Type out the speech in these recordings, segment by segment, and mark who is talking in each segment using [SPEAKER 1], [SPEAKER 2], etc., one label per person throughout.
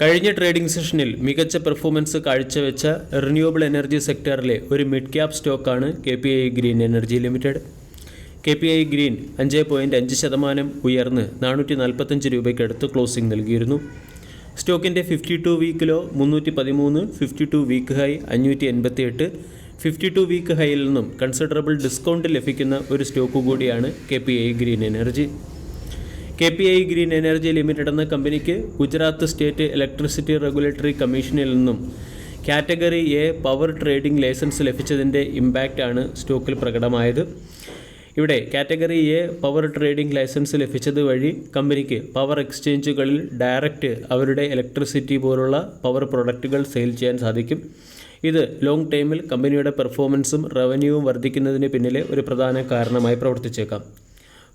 [SPEAKER 1] കഴിഞ്ഞ ട്രേഡിംഗ് സെഷനിൽ മികച്ച പെർഫോമൻസ് കാഴ്ചവെച്ച റിന്യൂവബിൾ എനർജി സെക്ടറിലെ ഒരു മിഡ് ക്യാപ് സ്റ്റോക്കാണ് K P I green energy limited. K P I green അഞ്ച് പോയിന്റ് അഞ്ച് ശതമാനം ഉയർന്ന് നാനൂറ്റി നാൽപ്പത്തഞ്ച് രൂപയ്ക്കടുത്ത് ക്ലോസിംഗ് നൽകിയിരുന്നു. സ്റ്റോക്കിന്റെ ഫിഫ്റ്റി ടു വീക്കിലോ മുന്നൂറ്റി പതിമൂന്ന് ഫിഫ്റ്റി ടു വീക്ക് ഹൈ അഞ്ഞൂറ്റി എൺപത്തി എട്ട് ഫിഫ്റ്റി ടു വീക്ക് ഹൈയിൽ നിന്നും കൺസിഡറബിൾ ഡിസ്കൗണ്ട് ലഭിക്കുന്ന ഒരു സ്റ്റോക്ക് കൂടിയാണ് K P I green energy. K P I green energy limited എന്ന കമ്പനിക്ക് ഗുജറാത്ത് സ്റ്റേറ്റ് ഇലക്ട്രിസിറ്റി റെഗുലേറ്ററി കമ്മീഷനിൽ നിന്നും category A power trading licence ലഭിച്ചതിന്റെ ഇമ്പാക്റ്റാണ് സ്റ്റോക്കിൽ പ്രകടമായത്. ഇവിടെ category A power trading licence ലഭിച്ചത് വഴി കമ്പനിക്ക് പവർ എക്സ്ചേഞ്ചുകളിൽ ഡയറക്റ്റ് അവരുടെ ഇലക്ട്രിസിറ്റി പോലുള്ള പവർ പ്രൊഡക്റ്റുകൾ സെയിൽ ചെയ്യാൻ സാധിക്കും. ഇത് ലോങ് ടൈമിൽ കമ്പനിയുടെ പെർഫോമൻസും റവന്യൂവും വർദ്ധിക്കുന്നതിന് പിന്നിലെ ഒരു പ്രധാന കാരണമായി പ്രവർത്തിച്ചേക്കാം.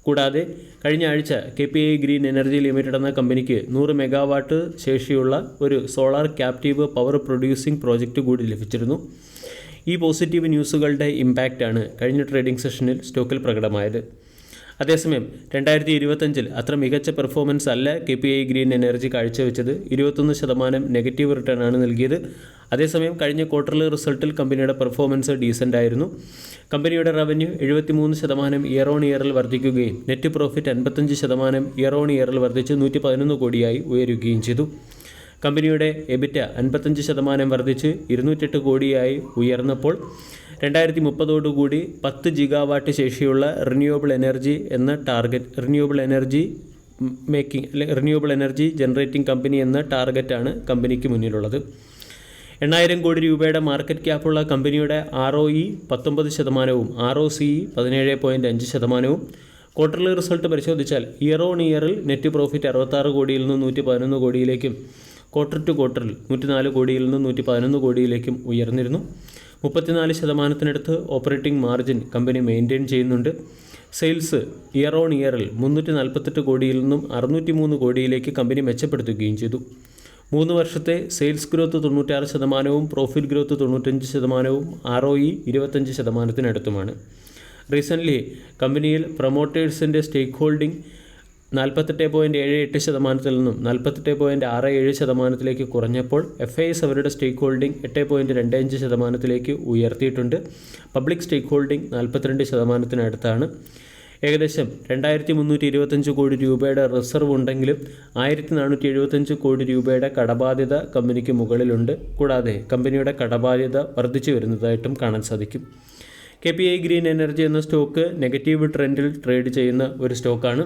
[SPEAKER 1] കൂടാതെ കഴിഞ്ഞ ആഴ്ച K P I green energy limited എന്ന കമ്പനിക്ക് നൂറ് മെഗാവാട്ട് ശേഷിയുള്ള ഒരു solar captive power producing project കൂടി ലഭിച്ചിരുന്നു. ഈ പോസിറ്റീവ് ന്യൂസുകളുടെ ഇമ്പാക്റ്റാണ് കഴിഞ്ഞ ട്രേഡിംഗ് സെഷനിൽ സ്റ്റോക്കിൽ പ്രകടമായത്. അതേസമയം രണ്ടായിരത്തി ഇരുപത്തഞ്ചിൽ അത്ര മികച്ച പെർഫോമൻസ് അല്ല K P I green energy കാഴ്ചവെച്ചത്. ഇരുപത്തൊന്ന് ശതമാനം നെഗറ്റീവ് റിട്ടേൺ ആണ് നൽകിയത്. അതേസമയം കഴിഞ്ഞ ക്വാർട്ടറിലെ റിസൾട്ടിൽ കമ്പനിയുടെ പെർഫോമൻസ് ഡീസന്റ് ആയിരുന്നു. കമ്പനിയുടെ റവന്യൂ എഴുപത്തിമൂന്ന് ശതമാനം ഇയർ ഓൺ ഇയറിൽ വർദ്ധിക്കുകയും നെറ്റ് പ്രോഫിറ്റ് അൻപത്തഞ്ച് ശതമാനം ഇയർ ഓൺ ഇയറിൽ വർദ്ധിച്ച് നൂറ്റി പതിനൊന്ന് കോടിയായി ഉയരുകയും ചെയ്തു. കമ്പനിയുടെ എബിറ്റ അൻപത്തഞ്ച് ശതമാനം വർദ്ധിച്ച് ഇരുന്നൂറ്റെട്ട് കോടിയായി ഉയർന്നപ്പോൾ രണ്ടായിരത്തി മുപ്പതോടുകൂടി പത്ത് ജിഗാവാട്ട് ശേഷിയുള്ള റിന്യൂവബിൾ എനർജി എന്ന target renewable energy making renewable energy generating company എന്ന ടാർഗറ്റാണ് കമ്പനിക്ക് മുന്നിലുള്ളത്. എണ്ണായിരം കോടി രൂപയുടെ മാർക്കറ്റ് ക്യാപ്പുള്ള കമ്പനിയുടെ ആർ ഒ ഇ പത്തൊമ്പത് ശതമാനവും ആർ ഒ സി പതിനേഴ് പോയിന്റ് അഞ്ച് ശതമാനവും. ക്വാർട്ടർലി റിസൾട്ട് പരിശോധിച്ചാൽ ഇയർ ഓൺ ഇയറിൽ നെറ്റ് പ്രോഫിറ്റ് അറുപത്താറ് കോടിയിൽ നിന്ന് നൂറ്റി പതിനൊന്ന് കോടിയിലേക്കും ക്വാർട്ടർ ടു ക്വാർട്ടറിൽ നൂറ്റിനാല് കോടിയിൽ നിന്ന് നൂറ്റി പതിനൊന്ന് കോടിയിലേക്കും ഉയർന്നിരുന്നു. മുപ്പത്തിനാല് ശതമാനത്തിനടുത്ത് ഓപ്പറേറ്റിംഗ് മാർജിൻ കമ്പനി മെയിന്റെയിൻ ചെയ്യുന്നുണ്ട്. സെയിൽസ് ഇയർ ഓൺ ഇയറിൽ മുന്നൂറ്റി നാൽപ്പത്തെട്ട് കോടിയിൽ നിന്നും അറുന്നൂറ്റി മൂന്ന് കോടിയിലേക്ക് കമ്പനി മെച്ചപ്പെടുത്തുകയും ചെയ്തു. മൂന്ന് വർഷത്തെ സെയിൽസ് ഗ്രോത്ത് തൊണ്ണൂറ്റാറ് ശതമാനവും പ്രോഫിറ്റ് ഗ്രോത്ത് തൊണ്ണൂറ്റഞ്ച് ശതമാനവും ആർ ഒ ഇ ഇരുപത്തഞ്ച് ശതമാനത്തിനടുത്തുമാണ്. റീസെന്റ്ലി കമ്പനിയിൽ പ്രൊമോട്ടേഴ്സിന്റെ സ്റ്റേക്ക് ഹോൾഡിംഗ് നാൽപ്പത്തെട്ട് പോയിന്റ് ഏഴ് എട്ട് ശതമാനത്തിൽ നിന്നും നാൽപ്പത്തെട്ട് പോയിന്റ് ആറ് ഏഴ് ശതമാനത്തിലേക്ക് കുറഞ്ഞപ്പോൾ എഫ് ഐ എസ് അവരുടെ സ്റ്റേക്ക് ഹോൾഡിംഗ് എട്ട് പോയിന്റ് രണ്ട് അഞ്ച് ശതമാനത്തിലേക്ക് ഉയർത്തിയിട്ടുണ്ട്. പബ്ലിക് സ്റ്റേക്ക് ഹോൾഡിംഗ് നാൽപ്പത്തിരണ്ട് ശതമാനത്തിനടുത്താണ്. ഏകദേശം രണ്ടായിരത്തി മുന്നൂറ്റി ഇരുപത്തഞ്ച് കോടി രൂപയുടെ റിസർവ് ഉണ്ടെങ്കിലും ആയിരത്തി നാനൂറ്റി എഴുപത്തഞ്ച് കോടി രൂപയുടെ കടബാധ്യത കമ്പനിക്ക് മുകളിലുണ്ട്. കൂടാതെ കമ്പനിയുടെ കടബാധ്യത വർദ്ധിച്ചു വരുന്നതായിട്ടും കാണാൻ സാധിക്കും. K P I green energy എന്ന സ്റ്റോക്ക് നെഗറ്റീവ് ട്രെൻഡിൽ ട്രേഡ് ചെയ്യുന്ന ഒരു സ്റ്റോക്കാണ്.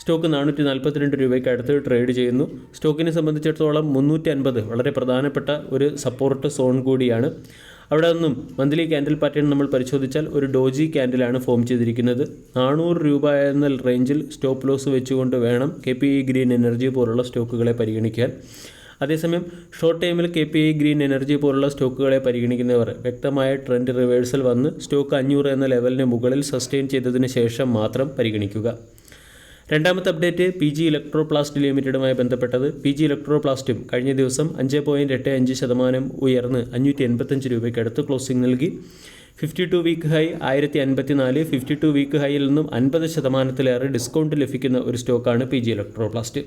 [SPEAKER 1] സ്റ്റോക്ക് നാനൂറ്റി നാൽപ്പത്തിരണ്ട് രൂപയ്ക്ക് അടുത്ത് ട്രേഡ് ചെയ്യുന്നു. സ്റ്റോക്കിനെ സംബന്ധിച്ചിടത്തോളം മുന്നൂറ്റി അൻപത് വളരെ പ്രധാനപ്പെട്ട ഒരു സപ്പോർട്ട് സോൺ കൂടിയാണ്. അവിടെ നിന്നും മന്ത്ലി ക്യാൻഡിൽ പാറ്റേൺ നമ്മൾ പരിശോധിച്ചാൽ ഒരു ഡോജി ക്യാൻഡിലാണ് ഫോം ചെയ്തിരിക്കുന്നത്. നാനൂറ് രൂപ എന്ന റേഞ്ചിൽ സ്റ്റോപ്പ് ലോസ് വെച്ചുകൊണ്ട് വേണം K P E green energy പോലുള്ള സ്റ്റോക്കുകളെ പരിഗണിക്കാൻ. അതേസമയം ഷോർട്ട് ടൈമിൽ K P I green energy പോലുള്ള സ്റ്റോക്കുകളെ പരിഗണിക്കുന്നവർ വ്യക്തമായ ട്രെൻഡ് റിവേഴ്സൽ വന്ന് സ്റ്റോക്ക് അഞ്ഞൂറ് എന്ന ലെവലിന് മുകളിൽ സസ്റ്റെയിൻ ചെയ്തതിന് ശേഷം മാത്രം പരിഗണിക്കുക. രണ്ടാമത്തെ അപ്ഡേറ്റ് പി ജി ഇലക്ട്രോപ്ലാസ്റ്റ് ലിമിറ്റഡുമായി ബന്ധപ്പെട്ടത്. പി ജി ഇലക്ട്രോപ്ലാസ്റ്റും കഴിഞ്ഞ ദിവസം അഞ്ച് പോയിന്റ് എട്ട് അഞ്ച് ശതമാനം ഉയർന്ന് അഞ്ഞൂറ്റി എൺപത്തഞ്ച് രൂപയ്ക്ക് അടുത്ത് ക്ലോസിംഗ് നൽകി. ഫിഫ്റ്റി ടു വീക്ക് ഹൈ ആയിരത്തി അൻപത്തി നാല് ഫിഫ്റ്റി ടു വീക്ക് ഹൈയിൽ നിന്നും അൻപത് ശതമാനത്തിലേറെ ഡിസ്കൗണ്ട് ലഭിക്കുന്ന ഒരു സ്റ്റോക്കാണ് P G Electroplast.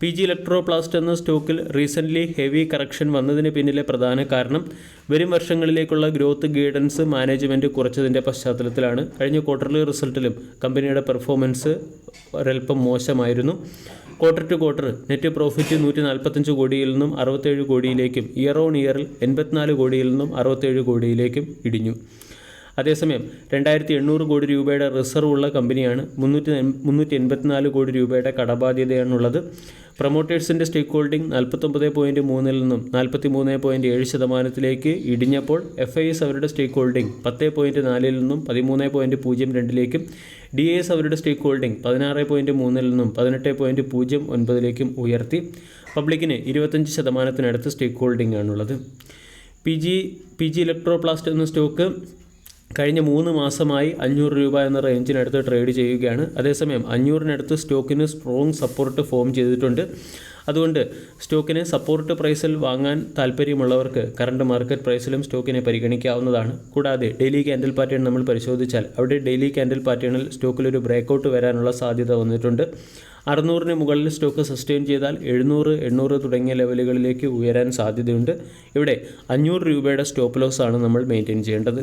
[SPEAKER 1] P G Electroplast എന്ന സ്റ്റോക്കിൽ റീസെന്റ്ലി ഹെവി കറക്ഷൻ വന്നതിന് പിന്നിലെ പ്രധാന കാരണം വരും വർഷങ്ങളിലേക്കുള്ള ഗ്രോത്ത് ഗൈഡൻസ് മാനേജ്മെന്റ് കുറച്ചതിന്റെ പശ്ചാത്തലത്തിലാണ്. കഴിഞ്ഞ ക്വാർട്ടർലി റിസൾട്ടിലും കമ്പനിയുടെ പെർഫോമൻസ് ഒരൽപ്പം മോശമായിരുന്നു. Quarter to quarter net profit നൂറ്റി നാൽപ്പത്തഞ്ച് കോടിയിൽ നിന്നും അറുപത്തേഴ് കോടിയിലേക്കും ഇയർ ഓൺ ഇയറിൽ എൺപത്തിനാല് കോടിയിൽ നിന്നും അറുപത്തേഴ് കോടിയിലേക്കും ഇടിഞ്ഞു. അതേസമയം രണ്ടായിരത്തി എണ്ണൂറ് കോടി രൂപയുടെ റിസർവ് ഉള്ള കമ്പനിയാണ് മുന്നൂറ്റി മുന്നൂറ്റി എൺപത്തിനാല് കോടി രൂപയുടെ കടബാധ്യതയാണുള്ളത്. പ്രൊമോട്ടേഴ്സിന്റെ സ്റ്റേക്ക് ഹോൾഡിംഗ് നാൽപ്പത്തൊമ്പത് പോയിന്റ് മൂന്നിൽ നിന്നും നാൽപ്പത്തി മൂന്ന് പോയിന്റ് ഏഴ് ശതമാനത്തിലേക്ക് ഇടിഞ്ഞപ്പോൾ എഫ് ഐ എസ് അവരുടെ സ്റ്റേക്ക് ഹോൾഡിംഗ് പത്ത് പോയിന്റ് നാലിൽ നിന്നും പതിമൂന്ന് പോയിന്റ് പൂജ്യം രണ്ടിലേക്കും ഡി എസ് അവരുടെ സ്റ്റേക്ക് ഹോൾഡിംഗ് പതിനാറ് പോയിന്റ് മൂന്നിൽ നിന്നും പതിനെട്ട് പോയിന്റ് പൂജ്യം ഒൻപതിലേക്കും ഉയർത്തി. പബ്ലിക്കിന് ഇരുപത്തഞ്ച് ശതമാനത്തിനടുത്ത് സ്റ്റേക്ക് ഹോൾഡിംഗ് ആണുള്ളത്. P G P G Electroplast എന്ന സ്റ്റോക്ക് കഴിഞ്ഞ മൂന്ന് മാസമായി അഞ്ഞൂറ് രൂപ എന്ന റേഞ്ചിനടുത്ത് ട്രേഡ് ചെയ്യുകയാണ്. അതേസമയം അഞ്ഞൂറിനടുത്ത് സ്റ്റോക്കിന് സ്ട്രോങ് സപ്പോർട്ട് ഫോം ചെയ്തിട്ടുണ്ട്. അതുകൊണ്ട് സ്റ്റോക്കിനെ സപ്പോർട്ട് പ്രൈസിൽ വാങ്ങാൻ താല്പര്യമുള്ളവർക്ക് കറണ്ട് മാർക്കറ്റ് പ്രൈസിലും സ്റ്റോക്കിനെ പരിഗണിക്കാവുന്നതാണ്. കൂടാതെ ഡെയിലി ക്യാൻഡിൽ പാറ്റേൺ നമ്മൾ പരിശോധിച്ചാൽ അവിടെ ഡെയിലി ക്യാൻഡിൽ പാറ്റേണിൽ സ്റ്റോക്കിൽ ഒരു ബ്രേക്കൗട്ട് വരാനുള്ള സാധ്യത വന്നിട്ടുണ്ട്. അറുന്നൂറിന് മുകളിൽ സ്റ്റോക്ക് സസ്റ്റെയിൻ ചെയ്താൽ എഴുന്നൂറ് എണ്ണൂറ് തുടങ്ങിയ ലെവലുകളിലേക്ക് ഉയരാൻ സാധ്യതയുണ്ട്. ഇവിടെ അഞ്ഞൂറ് രൂപയുടെ സ്റ്റോപ്പ് ലോസ് ആണ് നമ്മൾ മെയിന്റെയിൻ ചെയ്യേണ്ടത്.